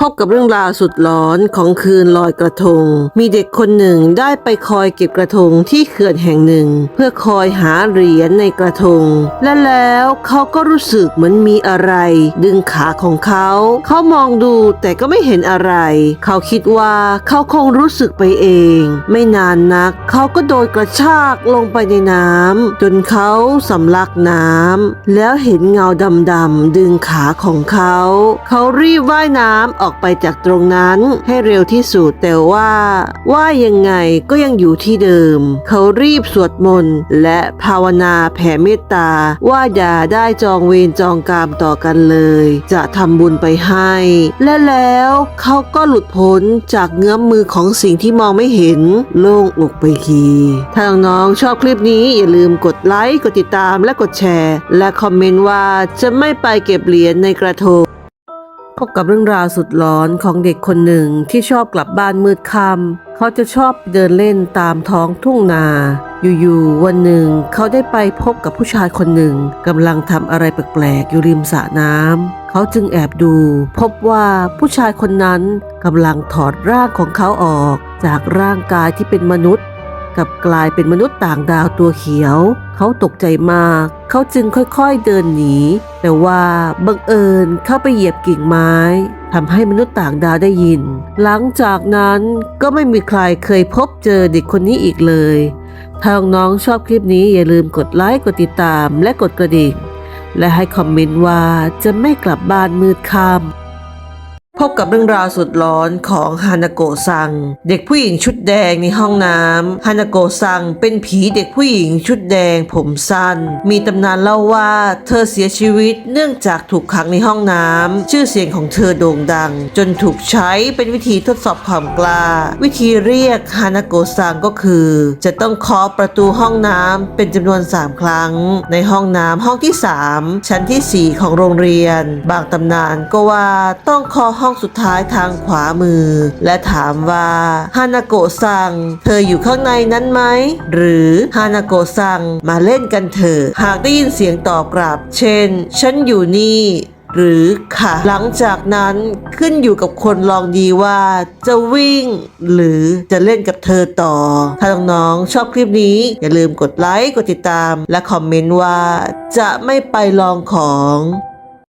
พบกับเรื่องราวสุดหลอนของคืนลอยกระทง มีเด็กคนหนึ่งได้ไปคอยเก็บกระทงที่เขื่อนแห่งหนึ่ง เพื่อคอยหาเหรียญในกระทง และแล้วเขาก็รู้สึกเหมือนมีอะไร ดึงขาของเขา เขามองดูแต่ก็ไม่เห็นอะไร เขาคิดว่าเขาคงรู้สึกไปเอง ไม่นานนัก เขาก็โดนกระชากลงไปในน้ำจนเขาสำลักน้ำแล้วเห็นเงาดำๆดึงขาของเขา เขารีบว่ายน้ำออกอกไปจากตรงนั้นให้เร็วที่สุดแต่ว่า ว่ายยังไงก็ยังอยู่ที่เดิม เขารีบสวดมนต์และภาวนาแผ่เมตตา ว่าอย่าได้จองเวรจองกรรมต่อกันเลย จะทำบุญไปให้ และแล้วเขาก็หลุดพ้นจากเงื้อมมือของสิ่งที่มองไม่เห็น โล่งอกไปทีถ้าน้องๆชอบคลิปนี้อย่าลืมกดไลค์กดติดตามและกดแชร์ และคอมเมนต์ว่าจะไม่ไปเก็บเหรียญในกระทง พบกับเรื่องราวสุดหลอนของเด็กคนหนึ่งที่ชอบกลับบ้านมืดค่ำเขาจะชอบเดินเล่นตามท้องทุ่งนา อยู่ๆวันหนึ่งเขาได้ไปพบกับผู้ชายคนหนึ่งกำลังทำอะไรแปลกๆอยู่ริมสระน้ำเขาจึงแอบดู พบว่าผู้ชายคนนั้นกำลังถอดร่างของเขาออก จากร่างกายที่เป็นมนุษย์ กลับกลายเป็นมนุษย์ต่างดาวตัวเขียว เขาตกใจมาก เขาจึงค่อยๆเดินหนี แต่ว่าบังเอิญเข้าไปเหยียบกิ่งไม้ทำให้มนุษย์ต่างดาวได้ยิน หลังจากนั้นก็ไม่มีใครเคยพบเจอเด็กคนนี้อีกเลย ถ้าน้องชอบคลิปนี้อย่าลืมกดไลค์กดติดตามและกดกระดิ่ง และให้คอมเมนต์ว่าจะไม่กลับบ้านมืดค่ำ พบกับเรื่องราวสุดร้อนของฮานาโกซัง เด็กผู้หญิงชุดแดงในห้องน้ำฮานาโกซังเป็นผีเด็กผู้หญิงชุดแดงผมสั้น มีตำนานเล่าว่าเธอเสียชีวิตเนื่องจากถูกขังในห้องน้ำชื่อเสียงของเธอโด่งดัง จนถูกใช้เป็นวิธีทดสอบความกล้า วิธีเรียกฮานาโกซังก็คือ จะต้องเคาะประตูห้องน้ำเป็นจำนวน 3 ครั้ง ในห้องน้ำห้องที่ 3 ชั้นทีสี่4 ของโรงเรียน บางตำนานก็ว่าต้องเคาะห้องสุดท้ายทางขวามือ และถามว่าฮานาโกะซัง เธออยู่ข้างในนั้นไหม หรือฮานาโกะซังมาเล่นกันเถอะ หากได้ยินเสียงตอบกลับ เช่น ฉันอยู่นี่หรือค่ะ หลังจากนั้นขึ้นอยู่กับคนลองดีว่าจะวิ่ง หรือจะเล่นกับเธอต่อ ถ้าน้องๆชอบคลิปนี้ อย่าลืมกดไลค์ กดติดตาม และคอมเมนต์ว่าจะไม่ไปลองของ